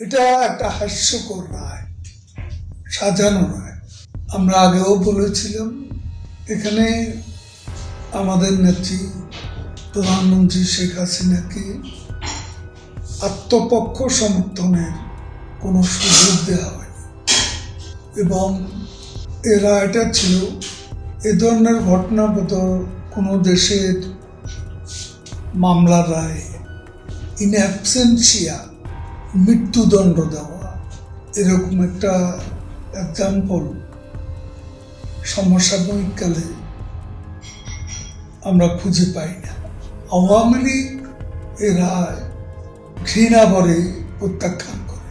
এটা একটা হাস্যকর রায়, সাজানো রায়। আমরা আগেও বলেছিলাম, এখানে আমাদের নেত্রী প্রধানমন্ত্রী শেখ হাসিনাকে আত্মপক্ষ সমর্থনের কোনো সুযোগ দেওয়া হয়নি। এবং এ রায়টা ছিল, এ ধরনের ঘটনা বোধ কোনো দেশের মামলার রায় ইন অ্যাবসেন্সিয়া মৃত্যুদণ্ড দেওয়া। এরকম একটা এক্সাম্পল সমসাময়িককালে আমরা খুঁজে পাই না। আওয়ামী লীগ এ রায় ঘৃণা ভরে প্রত্যাখ্যান করে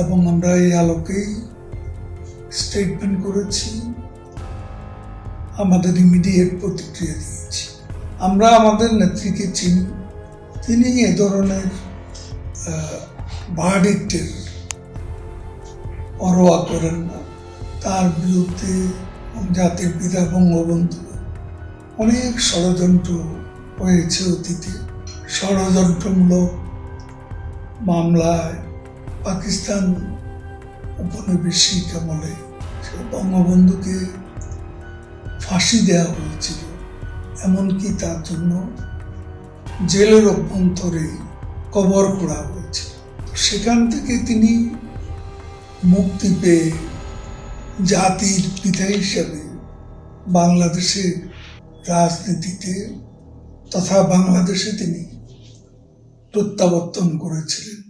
এবং আমরা এই আলোকেই স্টেটমেন্ট করেছি, আমাদের ইমিডিয়েট প্রতিক্রিয়া দিয়েছি। আমরা আমাদের নেত্রীকে চিনি তিনি এ ধরনের ভার্ডিক্টের পরোয়া করেন না। তার বিরুদ্ধে জাতির পিতা বঙ্গবন্ধু। অনেক ষড়যন্ত্র হয়েছে অতীতে। ষড়যন্ত্রমূলক মামলায় পাকিস্তান উপনিবেশিক আমলে বঙ্গবন্ধুকে ফাঁসি দেওয়া হয়েছিল। এমনকি তার জন্য জেলের অভ্যন্তরে কবর করা হয়েছে সেখান থেকে তিনি মুক্তি পেয়ে জাতির পিতা হিসাবে বাংলাদেশের রাজনীতিতে তথা বাংলাদেশে তিনি প্রত্যাবর্তন করেছিলেন।